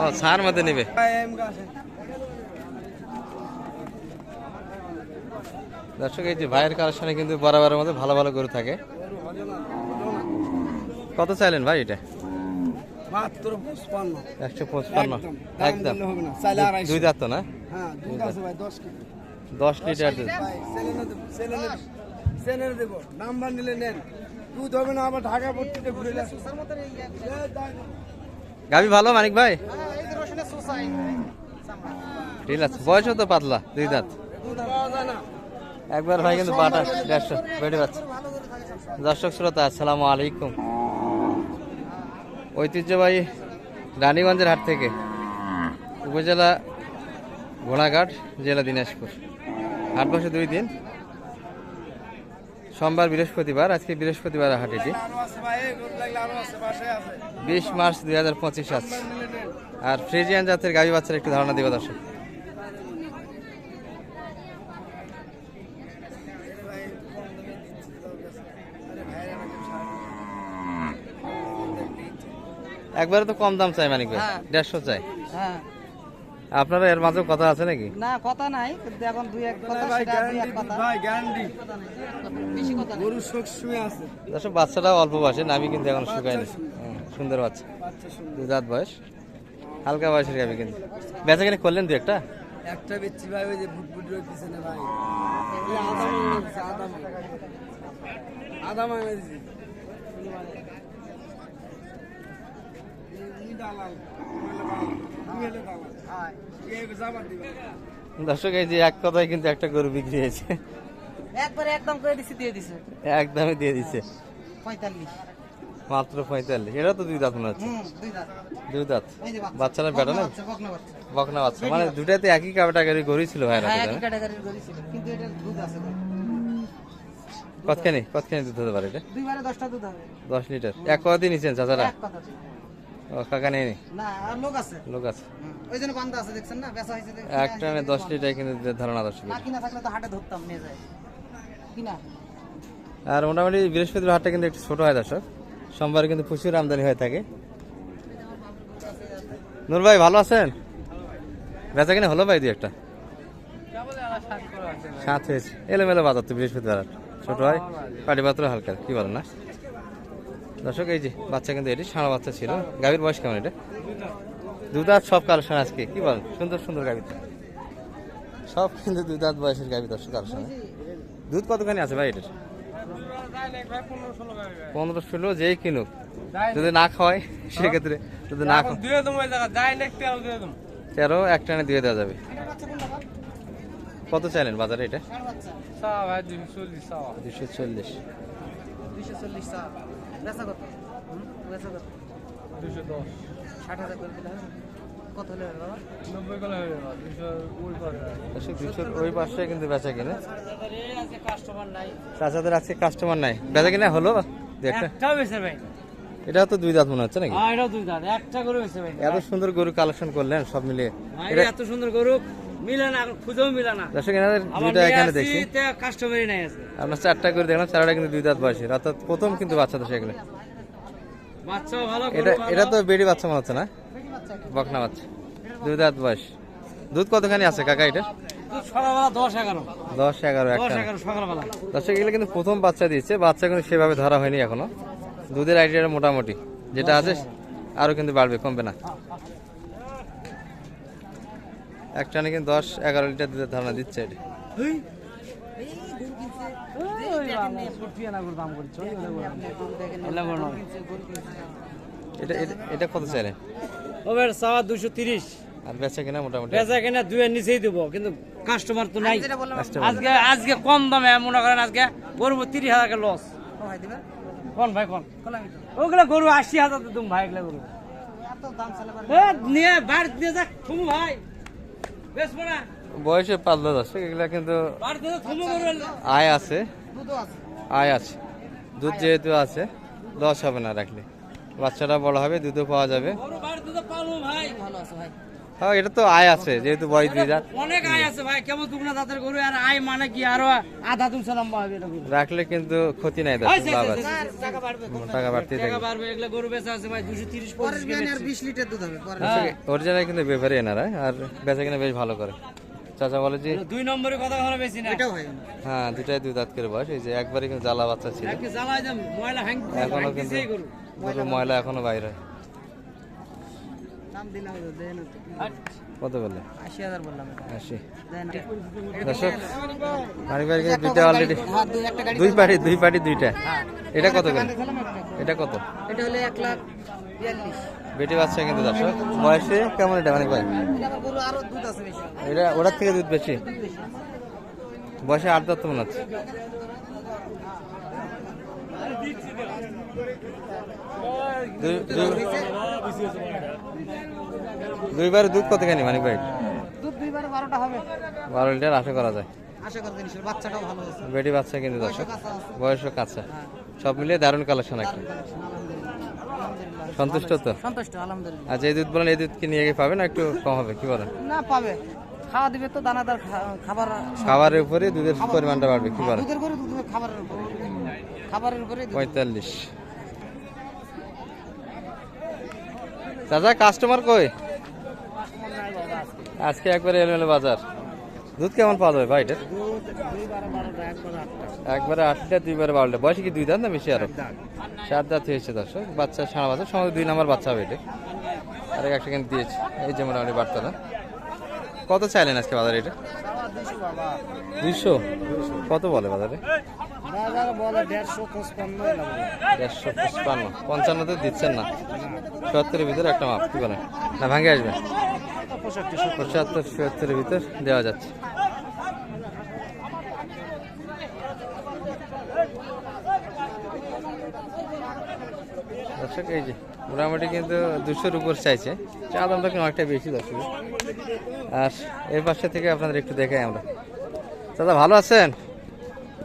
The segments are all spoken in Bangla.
ও ছাড় মধ্যে নেবে। দর্শক এই যে ভাইয়ের কালেকশনে কিন্তু বরাবরের মধ্যে ভালো ভালো গরু থাকে। কত চাইলেন ভাই এটা? মাত্র একশো পঁচপান্ন। একদম। দুই দাঁত না? হ্যাঁ দশ লিটার দুধ নাম্বার নিলে নেন। দুধ হবে না আবার ঢাকা ঘুরে আসবে গাবি ভালো, মানিক ভাই? ঠিক আছে বয়সও তো পাতলা দুই দাঁত? একবার ভাই কিন্তু বাটা দেড়শো, বেড়ে পাচ্ছে দর্শক শ্রোতা, আসসালামু আলাইকুম। ঐতিহ্যবাহী রানীগঞ্জের হাট থেকে উপজেলা ঘোড়াঘাট, জেলা দিনাজপুর। হাট বসে দুই দিন। সোমবার বৃহস্পতিবার আজকে বৃহস্পতিবার হাট এটি আরও আছে ভাই এই গরু লাগলে আরও আছে বাসায় আছে বিশ মার্চ দুই হাজার পঁচিশ আছে আর ফ্রিজিয়ান জাতের গাভী বাচ্চার একটু ধারণা দিব দর্শক। একবারে তো কম দাম চাই মানিক ভাই হ্যাঁ। দেড়শো চাই। হ্যাঁ। আপনারা এর মাঝেও কথা আছে নাকি? না কথা নাই কিন্তু এখন দুই এক কথা ভাই সেটা দুই এক গ্যারান্টি কথা। ভাই গ্যারান্টি বেশি কথা নাই গরু শোক শুয়ে আছে। দর্শক বাচ্চাটাও অল্প বয়সে আমি কিন্তু এখন শুকাইনি হুম, সুন্দর বাচ্চা। দুই দাঁত বয়স। হালকা বয়সের গাভী কিন্তু। বেচা কিনে করলেন দু একটা? একটা বেচছি ভাই ওই যে ভুটভুটি ওই পিছনে ভাই? এই আদা মাঙে দর্শক এই যে এক কথায় কিন্তু একটা গরু বিক্রি হয়েছে। একবারে একদম করে দিছি দিয়ে দিছে। একদমই দিয়ে দিচ্ছে পঁয়তাল্লিশ। মাত্র পঁয়তাল্লিশ। এটা তো দুই দাঁত মনে হচ্ছে। দুই দাঁত। বাচ্চারা বেটা না? বকনা বাচ্চা। মানে দুটাতে একই কাটাকারি গরুই ছিল ভাইরা হ্যাঁ একই ক্যাটাগরির গরু ছিল। কিন্তু এটা দুধ আছে কতখানি? কতখানি দুধ হতে পারে এটা? দুইবারে দশটা দুধ হবে। দশ লিটার। এক কথা নিচ্ছেন চাচারা? এক কথা ও কাকা নেই নি? আর লোক আছে। লোক আছে। ওই জন্য বান্ধা আছে দেখছেন না? বেচা হয়েছে দেখে- এক দশ লিটার কিন্তু দুধের ধারণা দশ না কিনা থাকলে তো হাটে ধরতাম নিয়ে যায়। কিনা? আর মোটামুটি বৃহস্পতিবার হাটটা কিন্তু একটু ছোট হয় দর্শক। সোমবারে কিন্তু প্রচুর আমদানি হয়ে থাকে। নূর ভাই ভালো আছেন? বেচা কিনে হলো ভাই দুই একটা? সাত হয়েছে। এলোমেলো বাজার তো বৃহস্পতিবার। ছোট হয়। পাটি পাত্র হালকা কি বলেন না? দর্শক এই যে বাচ্চা কিন্তু এটি সারা বাচ্চা ছিল। গাভীর বয়স কেমন এটা? দু দাঁত সব কালেকশন আজকে কি বল সুন্দর সুন্দর গাভী সব কিন্তু দুই দাঁত বয়সের গাভী দর্শক কালেকশন। দুধ কতখানি আছে ভাই এটার? পনেরো ষোলো যেই কিনুক। যদি না খাওয়ায় সেক্ষেত্রে যদি না খাওয়া। তেরো এক টানে দিয়ে দেওয়া যাবে। কত চাইলেন বাজারে এটা? দুশো চল্লিশ দুশো চল্লিশ। বেচা কত? বেচা কত? দুশো দশ। ষাট হাজার করে দিলে হবে কত হলে হবে বাবা? নব্বই করে যাবে ওই করে দুশোর ওই পাশে কিন্তু বেচা কিনে। আছে কাস্টমার নাই চাচাদের আজকে কাস্টমার নাই। বেচা কিনে হলো? দু একটা? একটাও ভাই এটা তো দুই দাঁত মনে হচ্ছে নাকি? হ্যাঁ এটাও দুই দাঁত। একটা করে বেছে ভাই এত সুন্দর গরু কালেকশন করলেন সব মিলিয়ে। এটা এত সুন্দর গরু। মিলে না খুঁজেও মিলে না। দর্শক এনাদের দুইটা এখানে দেখছি। কাস্টমারই নাই আছে। আপনার চারটা করে দেখলাম চারটা কিন্তু দুই দাঁত বয়সের অর্থাৎ প্রথম কিন্তু বাচ্চা ভালো এটা এটা তো বেডি বাচ্চা মনে হচ্ছে না? বকনা বাচ্চা। দুই দাঁত বয়স। দুধ কতখানি আছে কাকা এটা? দশ এগারো। দশ এগুলো কিন্তু প্রথম বাচ্চা দিয়েছে। বাচ্চা কিন্তু সেভাবে ধরা হয়নি এখনও। দুধের আইডিয়াটা মোটামুটি। যেটা আছে আরও কিন্তু বাড়বে কমবে না। এক টানে কিন্তু দশ এগারো লিটার দুধের ধারণা দিচ্ছে এটি। এটা এটা- এটা কত চাইলেন? ওদের চাওয়া দুশো তিরিশ। আর বেচা কিনা মোটামুটি? বেচা কিনা দুয়ের নিচেই দেবো কিন্তু কাস্টমার তো নাই। আজকে আজকে কম দামে মনে করেন আজকে গরু তিরিশ হাজার লস ভাই কোন ভাই কোন? ওগুলো গরু আশি হাজার তো তুমি ভাই এগুলো গরু। এত দাম চালে পারে এ, নিয়ে দিয়ে যাক ভাই। বয়সে পাতলা দর্শক এগুলা কিন্তু আয় আছে। আয় আছে। দুধ যেহেতু আছে লস হবে না রাখলে। বাচ্চাটা বড় হবে দুধও পাওয়া যাবে। আছে ভাই। হ্যাঁ এটা তো আয় আছে যেহেতু বয়স দুই অনেক আয় আছে ভাই কেমন দুগুনা দাঁতের গরু আর আয় মানে কি আরও আধা দুশো লম্বা হবে রাখলে কিন্তু ক্ষতি নাই লাভ আছে। টাকা বাড়বে টাকা বাড়তেই টাকা বাড়বে এগুলো গরু বেচা আছে ভাই দুশো তিরিশ পঁচিশ আর বিশ লিটার দুধ হবে অরিজিনাল কিন্তু ব্যাপারে এনারা আর বেচা কিনা বেশ ভালো করে। চাচা বলে যে দুই নম্বরে কথা বেশি না। এটাও হয় হ্যাঁ দুটাই দুই দাঁত করে বয়স এই যে একবারে কিন্তু জ্বালা বাচ্চা ছিল। হ্যাং এখনও কিন্তু ময়লা এখনও বাইরে। কত বললে আশি হাজার বললাম আশি। দর্শক মানিক ভাই দুইটা অলরেডি হ্যাঁ দুই দুই পাটি দুই পাটি দুইটা। এটা কত করে? এটা কত? এটা হলো এক লাখ বিয়াল্লিশ। বেটি বাচ্চা কিন্তু দর্শক বয়সে কেমন এটা মানিক ভাই এটা আবার গরু আরও দুধ আছে বেশি। এটা ওটার থেকে দুধ বেশি? বয়সে আট দাঁত তো মনে হচ্ছে। দুইবারে দুধ কতখানি মানিক ভাই? দুধ দুইবারে বারোটা হবে। বারো লিটার আশা করা যায়। বেটি বাচ্চা কিন্তু দর্শক কাঁচা বয়সও কাছে সব মিলিয়ে দারুণ কালেকশন একটা সন্তুষ্ট তো? সন্তুষ্ট আলহামদুলিল্লাহ। আর যে দুধ বলেন এই দুধ কি নিয়ে গিয়ে পাবেন একটু কম হবে? কি বলেন? না পাবে। খাওয়া দিবে তো দানাদার খাবার খাবারের উপরে দুধের পরিমাণটা বাড়বে কি বলেন? দুধের করে খাবারের উপরে। খাবারের উপরে। পঁয়তাল্লিশ। দাদা কাস্টমার কই? আজকে একবারে এলোমেলো বাজার। দুধ কেমন পাওয়া যাবে ভাই এটা একবারে আটটা, দুইবারে বারোটা। বয়সে কি দুই দাঁত না বেশি আরও? চার দাঁত হয়েছে দর্শক। বাচ্চা সারা বাচ্চা সমাজে দুই নাম্বার বাচ্চা হবে এটা। আর একটা কিন্তু দিয়েছে। এই যে মোটামুটি বার্তাটা কত চাইলেন আজকে বাজারে এটা? দুইশো। কত বলে বাজারে? দেড়শো পঁচপান্ন পঞ্চান্নতে দিচ্ছেন না। সত্তরের ভিতরে একটা মাপ, কি বলেন? না ভাঙে আসবে। পঁচাত্তর, সত্তরের ভিতর দেওয়া যাচ্ছে। দর্শক, এই যে, মোটামুটি কিন্তু দুশোর উপর চাইছে। চা দামটা কিন্তু অনেকটা বেশি, দর্শক। আর এর পাশে থেকে আপনাদের একটু দেখাই আমরা। দাদা, ভালো আছেন?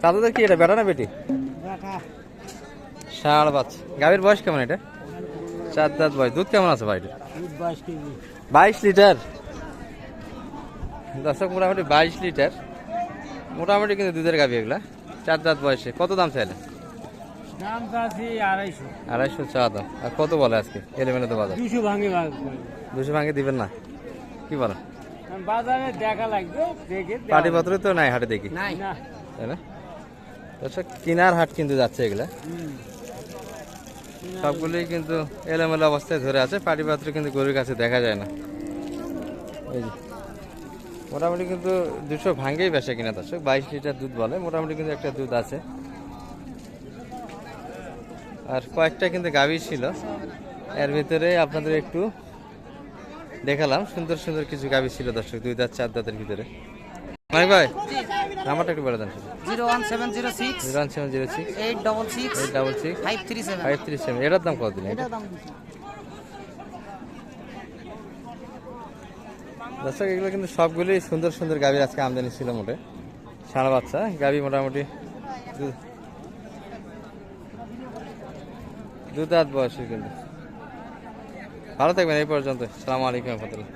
দাদাদের কি এটা বেটা না বেটি? ষাঁড় বাচ্চা গাভীর বয়স কেমন এটা? চার দাঁত বয়স। দুধ কেমন আছে ভাইটা? দুধ বাইশ লিটার? দর্শক মোটামুটি বাইশ লিটার। মোটামুটি কিন্তু দুধের গাভি এগুলা। চার দাঁত বয়সে। কত দাম চাইলে আড়াইশো। চা দাম। আর কত বলে আজকে? এলেমেলে তো বাজার। দুশো ভাঙে দুশো ভাঙে দিবেন না? কি বলেন বাজারে দেখা লাগবে পাটি পত্র তো নাই হাটে দেখি। না তাই না? দর্শক কিনার হাট কিন্তু যাচ্ছে এগুলা। সবগুলি কিন্তু এলোমেলো অবস্থায় ধরে আছে পাটি পাত্র কিন্তু গরুর কাছে দেখা যায় না। এই যে মোটামুটি কিন্তু দুশো ভাঙ্গেই বেসে কিনা দর্শক বাইশ লিটার দুধ বলে মোটামুটি কিন্তু একটা দুধ আছে। আর কয়েকটা কিন্তু গাভী ছিল এর ভিতরে আপনাদের একটু দেখালাম সুন্দর সুন্দর কিছু গাভী ছিল দর্শক দুই দাঁত চার দাঁতের ভিতরে। ভাই ভাই নাম্বারটা একটু বলে দেন zero one seven zero six zero one seven zero six eight double six eight double six five three seven. Five three seven এটার দাম কত দিন? এটা দাম দর্শক এগুলো কিন্তু সবগুলোই সুন্দর সুন্দর গাভি আজকে আমদানি ছিল মোটে। সারা বাচ্চা গাভি মোটামুটি দু- দু দাঁত বয়সের কিন্তু। ভালো থাকবেন এই পর্যন্ত। সালামু আলাইকুম রহমতুল্লাহ।